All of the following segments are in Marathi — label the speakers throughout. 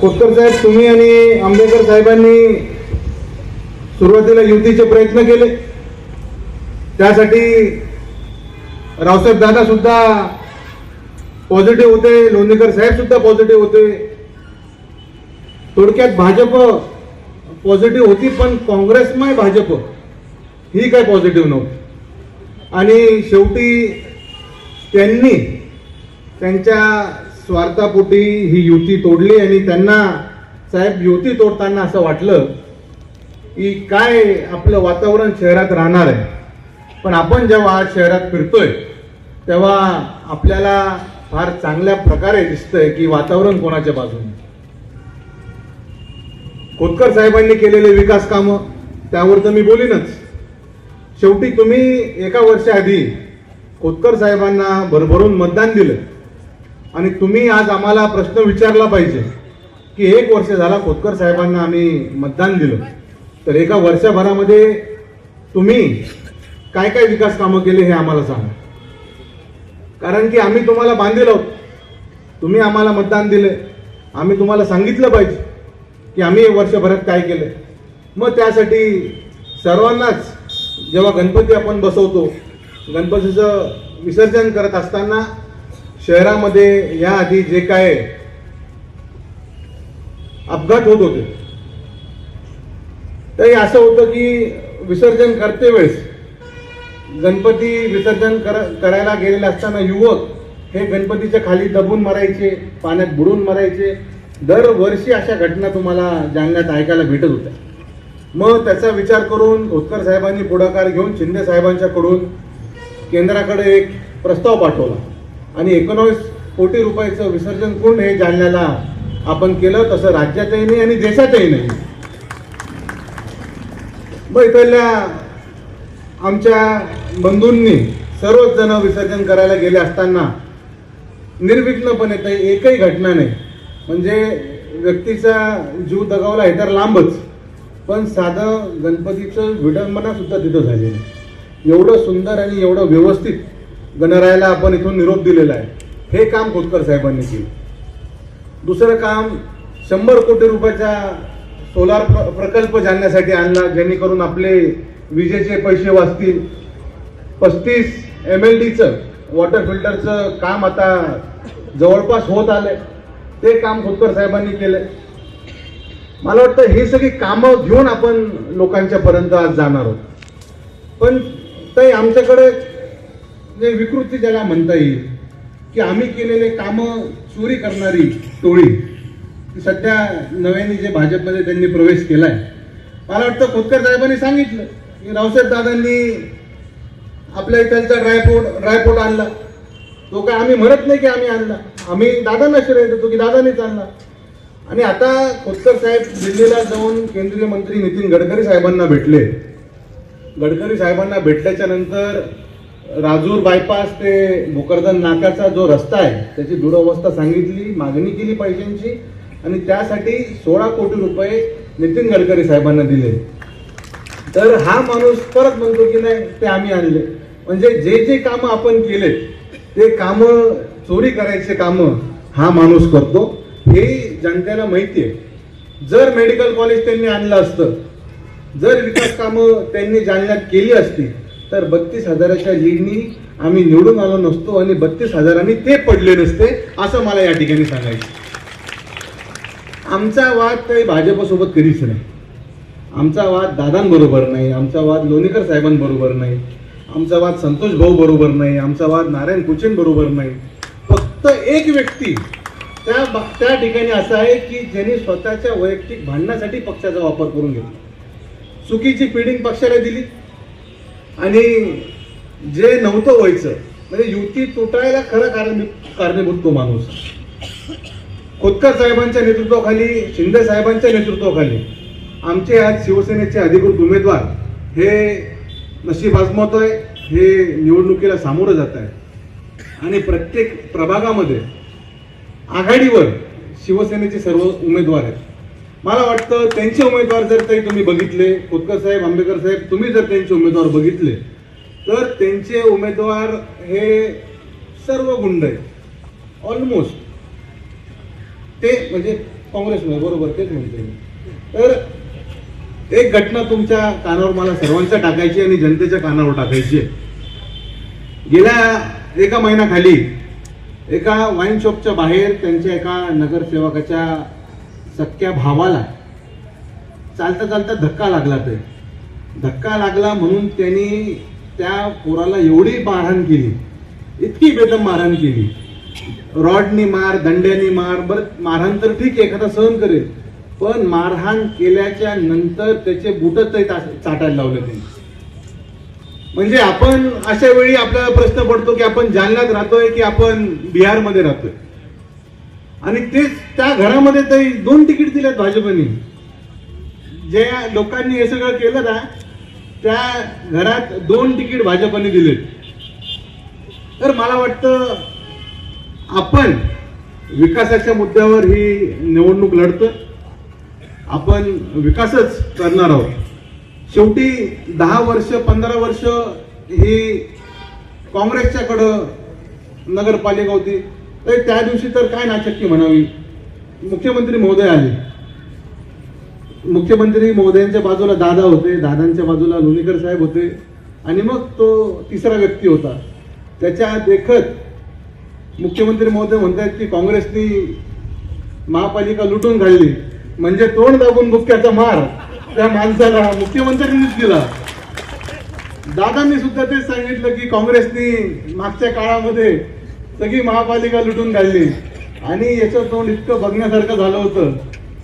Speaker 1: खोतकर साहेब तुम्ही आणि आंबेडकर साहेबांनी सुरुवातीला युतीचे प्रयत्न केले. त्यासाठी रावसाहेब दादा सुद्धा पॉझिटिव्ह होते लोणीकर साहेब सुद्धा पॉझिटिव्ह होते. थोडक्यात भाजप पॉझिटिव्ह होती पण काँग्रेसमय भाजप ही काय पॉझिटिव्ह नव्हती. आणि शेवटी त्यांनी त्यांच्या स्वार्थापोटी ही युती तोडली आणि त्यांना साहेब युती तोडताना असं वाटलं की काय आपलं वातावरण शहरात राहणार आहे. पण आपण जेव्हा आज शहरात फिरतोय तेव्हा आपल्याला फार चांगल्या प्रकारे दिसतंय की वातावरण कोणाच्या बाजूने. खोतकर साहेबांनी केलेले विकास कामं त्यावर तर मी बोलीनच. शेवटी तुम्ही एका वर्षाआधी खोतकर साहेबांना भरभरून मतदान दिलं. आणि तुम्ही आज आम्हाला प्रश्न विचारला पाहिजे की एक वर्ष झाला खोतकर साहेबांना आम्ही मतदान दिलं. तर एका वर्षभरामध्ये तुम्ही काय काय विकास कामं केले हे आम्हाला सांगा. कारण की आम्ही तुम्हाला बांधील आहोत. तुम्ही आम्हाला मतदान दिले. आम्ही तुम्हाला सांगितलं पाहिजे की आम्ही वर्षभरात काय केलं. मग त्यासाठी सर्वांनाच जेव्हा गणपती आपण बसवतो गणपतीचं विसर्जन करत असताना शहरामध्ये याआधी जे काय अपघात होत होते तरी असं होतं की विसर्जन करते वेळेस गणपती विसर्जन कर करायला गेलेले असताना युवक हे गणपतीच्या खाली दबून मरायचे पाण्यात बुडून मरायचे. दरवर्षी अशा घटना तुम्हाला जालन्यात ऐकायला भेटत होत्या. मग त्याचा विचार करून खोतकर साहेबांनी पुढाकार घेऊन शिंदे साहेबांच्याकडून केंद्राकडे एक प्रस्ताव पाठवला. आणि एकोणावीस कोटी रुपयाचं विसर्जन कुंड हे जालन्याला आपण केलं तसं राज्यातही नाही आणि देशातही नाही. मग इथल्या आमच्या बंधूंनी सर्वच जण विसर्जन करायला गेले असताना निर्विघ्नपणे ते एकही घटना नाही. म्हणजे व्यक्तीचा जीव दगावला हे तर लांबच. पण साधं गणपतीचं विडंबनासुद्धा तिथं झालेलं एवढं सुंदर आणि एवढं व्यवस्थित गणरायाला आपण इथून निरोप दिलेला आहे. हे काम खोतकर साहेबांनी केलं. दुसरं काम शंभर कोटी रुपयाचा सोलार प्र- प्रकल्प जाणण्यासाठी आणला जेणेकरून आपले विजेचे पैसे वाचतील. पस्तीस एम एल डीचं वॉटर फिल्टरचं काम आता जवळपास होत आलंय. ते काम खोतकर साहेबांनी केलंय. मला वाटतं ही सगळी कामं घेऊन आपण लोकांच्या पर्यंत आज जाणार आहोत. पण ते आमच्याकडे जे विकृती ज्याला म्हणता येईल की आम्ही केलेले कामं चोरी करणारी टोळी सध्या नव्याने जे भाजपमध्ये त्यांनी प्रवेश केलाय. मला वाटतं खोतकर साहेबांनी सांगितलं की रावसाहेब दादांनी आपल्या इथलचा ड्रायपोर्ट ड्रायपोर्ट आणला. तो काय आम्ही म्हणत नाही की आम्ही आणला. आम्ही दादांना श्रेय देतो की दादांनीच आणला. आणि आता खोतकर साहेब दिल्लीला जाऊन केंद्रीय मंत्री नितीन गडकरी साहेबांना भेटले. गडकरी साहेबांना भेटल्याच्या नंतर राजूर बायपास ते भोकरदन नाकाचा जो रस्ता आहे त्याची दुरवस्था सांगितली मागणी केली पैशांची आणि त्यासाठी सोळा कोटी रुपये नितीन गडकरी साहेबांना दिले. तर हा माणूस परत म्हणतो की नाही ते आम्ही आणले. म्हणजे जे जे कामं आपण केले ते कामं चोरी करायचे कामं हा माणूस करतो. हे जनतेला माहिती आहे. जर मेडिकल कॉलेज त्यांनी आणलं असतं जर विकास कामं त्यांनी जालन्यात केली असती तर बत्तीस हजाराच्या लीडनी आम्ही निवडून आलो नसतो आणि बत्तीस हजारांनी ते पडले नसते असं मला या ठिकाणी सांगायचं. आमचा वाद काही भाजपसोबत कधीच नाही. आमचा वाद दादांबरोबर नाही आमचा वाद लोणीकर साहेबांबरोबर नाही आमचा वाद संतोष भाऊ बरोबर नाही आमचा वाद नारायण कुचेन बरोबर नाही. फक्त एक व्यक्ती त्या त्या ठिकाणी असं आहे की ज्यांनी स्वतःच्या वैयक्तिक भांडणासाठी पक्षाचा वापर करून घेतला. चुकीची फिडिंग पक्षाला दिली. आणि जे नव्हतं व्हायचं म्हणजे युती तुटायला खरं कारण कारणीभूत तो माणूस. खोतकर साहेबांच्या नेतृत्वाखाली शिंदे साहेबांच्या नेतृत्वाखाली आमचे आज शिवसेनेचे अधिकृत उमेदवार हे नशीब आहे हे निवडणुकीला सामोरं जात आहे आणि प्रत्येक प्रभागामध्ये आघाडीवर शिवसेनेचे सर्व उमेदवार आहेत. मला वाटतं त्यांचे उमेदवार जर काही तुम्ही बघितले खोतकर साहेब आंबेडकर साहेब तुम्ही जर त्यांचे उमेदवार बघितले तर त्यांचे उमेदवार हे सर्व गुंड आहेत. ऑलमोस्ट ते म्हणजे काँग्रेसमध्ये बरोबर तेच म्हणते तर एक घटना तुमच्या कानावर मला सर्वांच्या टाकायची आणि जनतेच्या कानावर टाकायची आहे. गेल्या एका महिन्याखाली एका वाईन शॉपच्या बाहेर त्यांच्या एका नगरसेवकाच्या सख्या भावाला. चालता चालता धक्का लागला ते. धक्का लागला म्हणून त्यांनी त्या पोराला एवढी मारहाण केली. इतकी बेदम मारहाण केली. रॉडनी मार दंड्यानी मार बरं मारहाण तर ठीक आहे एखादा सहन करेल. पण मारहाण केल्याच्यानंतर त्याचे बुट चाटायला लावले त्यांनी. म्हणजे आपण अशा वेळी आपल्याला प्रश्न पडतो की आपण जालन्यात राहतोय की आपण बिहारमध्ये राहतोय? आणि तेच त्या घरामध्ये तरी दोन तिकीट दिल्यात भाजपने. ज्या लोकांनी हे सगळं केलं ना त्या घरात दोन तिकीट भाजपने दिलेत. तर मला वाटतं आपण विकासाच्या मुद्द्यावर ही निवडणूक लढतं आपण विकासच करणार आहोत. शेवटी दहा वर्ष पंधरा वर्ष ही काँग्रेसच्याकडं नगरपालिका होती. तर त्या दिवशी तर काय नाचक्की म्हणावी? मुख्यमंत्री महोदय आले मुख्यमंत्री महोदयांच्या बाजूला दादा होते दादांच्या बाजूला लोणीकर साहेब होते आणि मग तो तिसरा व्यक्ती होता. त्याच्या देखत मुख्यमंत्री महोदय म्हणतात की काँग्रेसनी महापालिका लुटून घालली म्हणजे तोंड दाबून बुक्क्याचा मार त्या माणसाला मुख्यमंत्र्यांनीच दिला. दादांनी सुद्धा तेच सांगितलं की काँग्रेसनी मागच्या काळामध्ये सगळी महापालिका लुटून काढली आणि याचं तोंड इतकं बघण्यासारखं झालं होतं.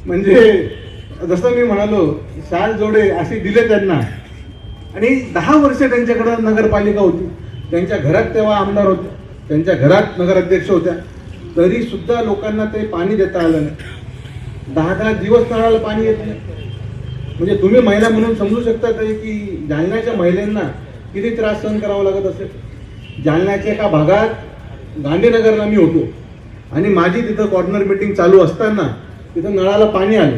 Speaker 1: म्हणजे जसं मी म्हणालो शाल जोडे असे दिले त्यांना. आणि दहा वर्ष त्यांच्याकडं नगरपालिका होती. त्यांच्या घरात तेव्हा आमदार होते. त्यांच्या घरात नगराध्यक्ष होत्या. तरी सुद्धा लोकांना ते पाणी देता आलं नाही. दहा दहा दिवस नळाला पाणी येत नाही. म्हणजे तुम्ही महिला म्हणून समजू शकता तरी की जालन्याच्या महिलांना किती त्रास सहन करावा लागत असेल? जालन्याच्या एका भागात गांधीनगरला मी होतो. आणि माझी तिथं कॉर्नर मिटिंग चालू असताना तिथं नळाला पाणी आलं.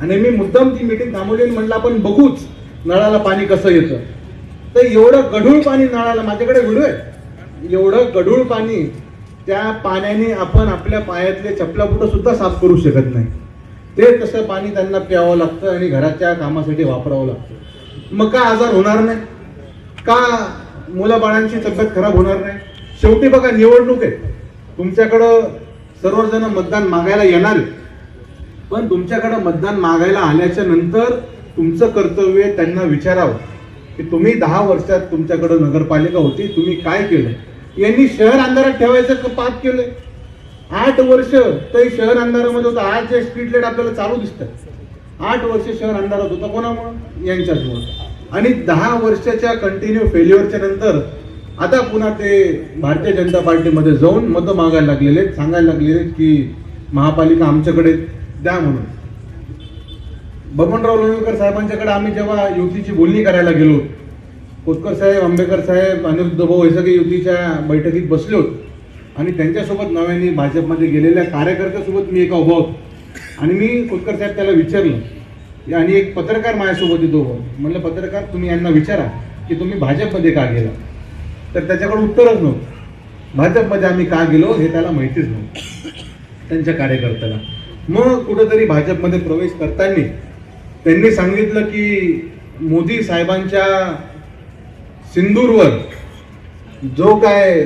Speaker 1: आणि मी मुद्दाम ती मीटिंग थांबवली आणि म्हणलं आपण बघूच नळाला पाणी कसं येतं. तर एवढं गढूळ पाणी नळाला माझ्याकडे व्हिडिओ आहे. एवढं गढूळ पाणी त्या पाण्याने आपण आपल्या पायातले चपलाबुटं सुद्धा साफ करू शकत नाही. ते तसं पाणी त्यांना प्यावं लागतं आणि घराच्या कामासाठी वापरावं लागतं. मग का आजार होणार नाही? का मुलाबाळांची तब्येत खराब होणार नाही? शेवटी बघा निवडणूक आहे. तुमच्याकडं सर्वजण मतदान मागायला येणार पण तुमच्याकडं मतदान मागायला आल्याच्यानंतर तुमचं कर्तव्य त्यांना विचारावं की तुम्ही दहा वर्षात तुमच्याकडं नगरपालिका होती तुम्ही काय केलं? यांनी शहर अंधारात ठेवायचं पाप केलंय. आठ वर्ष ते शहर अंधारामध्ये होतं. आज जे स्ट्रीट लाइट आपल्याला चालू दिसतात आठ वर्ष शहर अंधारात होतं कोणामुळं? यांच्यामुळं. आणि दहा वर्षाच्या कंटिन्यू फेल्युअरच्या नंतर आता पुन्हा ते भारतीय जनता पार्टीमध्ये जाऊन मतं मागायला लागलेले आहेत, सांगायला लागलेले की महापालिका आमच्याकडे द्या म्हणून. बबनराव लोणीकर साहेबांच्याकडे आम्ही जेव्हा युतीची बोलणी करायला गेलो कोतकर साहेब आंबेकर साहेब अनिरुद्ध भाऊ हे सगळे युतीच्या बैठकीत बसले होते. आणि त्यांच्यासोबत नव्याने भाजपमध्ये गेलेल्या कार्यकर्त्यासोबत मी एका उभा होतो. आणि मी कोतकर साहेब त्याला विचारलं आणि एक पत्रकार माझ्यासोबत येतो म्हणलं पत्रकार तुम्ही यांना विचारा की तुम्ही भाजपमध्ये का गेला? तर त्याच्याकडे उत्तरच नव्हतं. भाजपमध्ये आम्ही का गेलो हे त्याला माहितीच नव्हतं त्यांच्या कार्यकर्त्याला. मग कुठंतरी भाजपमध्ये प्रवेश करताना त्यांनी सांगितलं की मोदी साहेबांच्या सिंदूरवर जो काय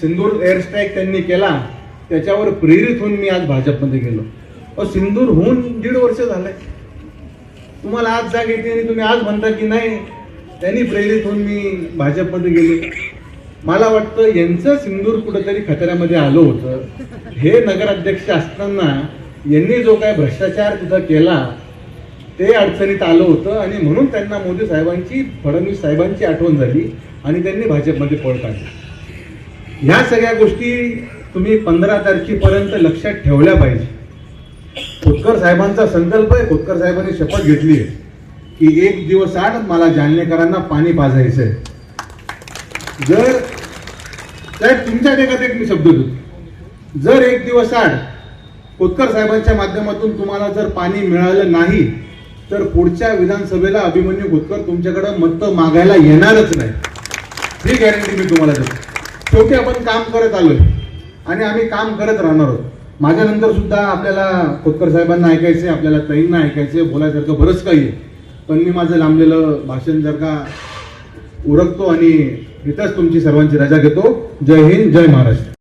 Speaker 1: सिंदूर एअर स्ट्राईक त्यांनी केला त्याच्यावर प्रेरित होऊन मी आज भाजपमध्ये गेलो. अहो सिंदूर होऊन दीड वर्ष झालंय. तुम्हाला आज जाग येते आणि तुम्ही आज म्हणता की नाही त्यांनी प्रेरित होऊन मी भाजपमध्ये गेले. मला वाटतं यांचं सिंदूर कुठंतरी खतऱ्यामध्ये आलं होतं. हे नगराध्यक्ष असताना यांनी जो काय भ्रष्टाचार तिथं केला ते अडचणीत आलं होतं आणि म्हणून त्यांना मोदी साहेबांची फडणवीस साहेबांची आठवण झाली आणि त्यांनी भाजपमध्ये पळ काढली. ह्या सगळ्या गोष्टी तुम्ही पंधरा तारखेपर्यंत लक्षात ठेवल्या पाहिजे. खोतकर साहेबांचा संकल्प आहे खोतकर साहेबांनी शपथ घेतली आहे की एक दिवस आड मला जालनेकरांना पाणी पाजायचं आहे जर साहेब तुमच्या देखत एक मी शब्द देतो. जर एक दिवस आड खोतकर साहेबांच्या माध्यमातून तुम्हाला जर पाणी मिळालं नाही तर पुढच्या विधानसभेला अभिमन्यू खोतकर तुमच्याकडे मत मागायला येणारच नाही. ही गॅरंटी मी तुम्हाला देतो. शेवटी आपण काम करत आलोय आणि आम्ही काम करत राहणार आहोत. माझ्यानंतर सुद्धा आपल्याला खोतकर साहेबांना ऐकायचे आपल्याला ताईंना ऐकायचे बोलायसारखं बरंच काही आहे. पण मी माझं लांबलेलं भाषण जर का उरकतो आणि इथंच तुमची सर्वांची रजा घेतो. जय हिंद जय महाराष्ट्र.